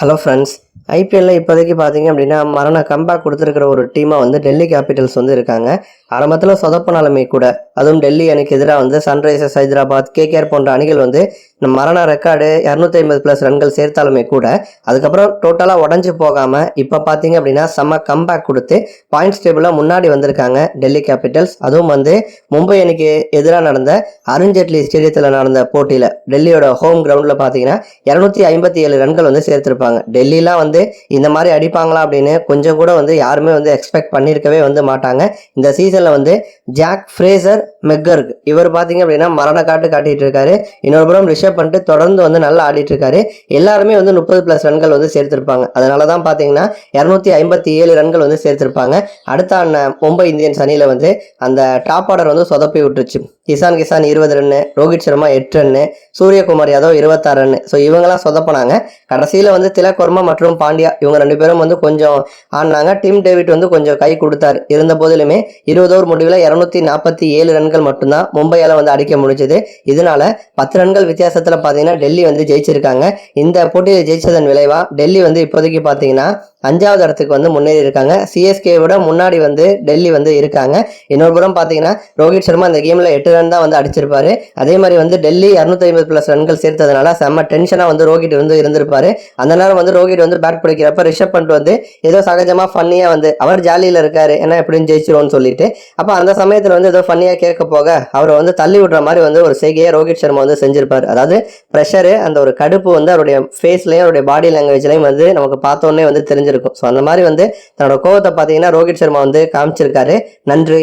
Hello friends ஐபிஎல்ல இப்போதைக்கு பார்த்தீங்க அப்படின்னா மரண கம்பேக் கொடுத்துருக்கிற ஒரு டீமாக வந்து டெல்லி கேபிட்டல்ஸ் வந்து இருக்காங்க. ஆரம்பத்தில் சொதப்பினாலுமே கூட அதுவும் டெல்லி அணிக்கு எதிராக வந்து சன்ரைசர்ஸ் ஹைதராபாத் கேகேஆர் போன்ற அணிகள் வந்து மரண ரெக்கார்டு இரநூத்தி ஐம்பது ப்ளஸ் ரன்கள் சேர்த்தாலுமே கூட அதுக்கப்புறம் டோட்டலாக உடஞ்சி போகாமல் இப்போ பார்த்தீங்க அப்படின்னா செம்ம கம்பேக் கொடுத்து பாயிண்ட்ஸ் டேபிளில் முன்னாடி வந்திருக்காங்க டெல்லி கேபிட்டல்ஸ் அதுவும் வந்து மும்பை அணிக்கு எதிராக நடந்த அருண்ஜேட்லி ஸ்டேடியத்தில் நடந்த போட்டியில் டெல்லியோட ஹோம் கிரவுண்டில் பார்த்தீங்கன்னா இரநூத்தி ஐம்பத்தி ஏழு ரன்கள் வந்து சேர்த்திருப்பாங்க. டெல்லிலாம் வந்து இந்த மாதிரி அடிப்பாங்களா அப்படின்னு கொஞ்சம் கூட வந்து யாருமே வந்து எக்ஸ்பெக்ட் பண்ணியிருக்கவே வந்து மாட்டாங்க. இந்த சீசனில் வந்து ஜாக் ஃப்ரேசர் மெக்கர்க். இவர் பார்த்தீங்க அப்படின்னா மரண காட்டு காட்டிட்டு இருக்காரு. இன்னொரு புறம் ரிஷப் பண்ணிட்டு தொடர்ந்து வந்து நல்லா ஆடிட்டு இருக்காரு. எல்லாருமே வந்து முப்பது பிளஸ் ரன்கள் வந்து சேர்த்திருப்பாங்க. அதனால தான் பார்த்தீங்கன்னா இரநூத்தி ஐம்பத்தி ஏழு ரன்கள் வந்து சேர்த்திருப்பாங்க. அடுத்த அண்ணன் மும்பை இந்தியன்ஸ் அணியில் வந்து அந்த டாப் ஆர்டர் வந்து சொதப்பி விட்டுருச்சு. கிசான் கிசான் இருபது ரன்னு ரோஹித் சர்மா எட்டு ரன்னு சூரியகுமார் யாதவ் இருபத்தாறு ரன்னு ஸோ இவங்கெல்லாம் சொதப்பினாங்க. கடைசியில் வந்து திலக் வர்மா மற்றும் பாண்டியா இவங்க ரெண்டு பேரும் வந்து கொஞ்சம் ஆடினாங்க. டிம் டேவிட் வந்து கொஞ்சம் கை கொடுத்தார். இருந்த போதிலுமே இருபது ஓவர் முடிவில் இரநூத்தி நாற்பத்தி ஏழு ரன்கள் மட்டும்தான் மும்பையால் வந்து அடிக்க முடிஞ்சது. இதனால பத்து ரன்கள் வித்தியாசத்தில் பார்த்தீங்கன்னா டெல்லி வந்து ஜெயிச்சிருக்காங்க. இந்த போட்டியில் ஜெயிச்சதன் விளைவாக டெல்லி வந்து இப்போதைக்கு பார்த்தீங்கன்னா அஞ்சாவது இடத்துக்கு வந்து முன்னேறி இருக்காங்க. சிஎஸ்கே விட முன்னாடி வந்து டெல்லி வந்து இருக்காங்க. இன்னொரு புறம் பார்த்தீங்கன்னா ரோஹித் சர்மா அந்த கேமில் எட்டு ரன் தான் வந்து அடிச்சிருப்பாரு. அதே மாதிரி வந்து டெல்லி இரநூத்தி ஐம்பது ப்ளஸ் ரன்கள் சேர்த்ததுனால செம்ம டென்ஷனாக வந்து ரோஹித் வந்து இருந்திருப்பாரு. அந்த நேரம் வந்து ரோஹித் வந்து பேட் பிடிக்கிறப்ப ரிஷப் பண்ட் வந்து ஏதோ சகஜமாக ஃபன்னியாக வந்து அவர் ஜாலியில் இருக்காரு ஏன்னா எப்படின்னு ஜெயிச்சிருவோம்னு சொல்லிட்டு அப்போ அந்த சமயத்தில் வந்து ஏதோ ஃபன்னியாக கேட்க போக அவரை வந்து தள்ளி விடுற மாதிரி வந்து ஒரு செய்கையை ரோஹித் சர்மா வந்து செஞ்சிருப்பார். அதாவது ப்ரெஷரு அந்த ஒரு கடுப்பு வந்து அவருடைய ஃபேஸ்லையும் அவருடைய பாடி லாங்குவேஜ்லையும் வந்து நமக்கு பார்த்தோன்னே வந்து தெரிஞ்சிருக்கும். ஸோ அந்த மாதிரி வந்து தன்னோட கோவத்தை பார்த்தீங்கன்னா ரோஹித் சர்மா வந்து காமிச்சிருக்காரு. நன்றி.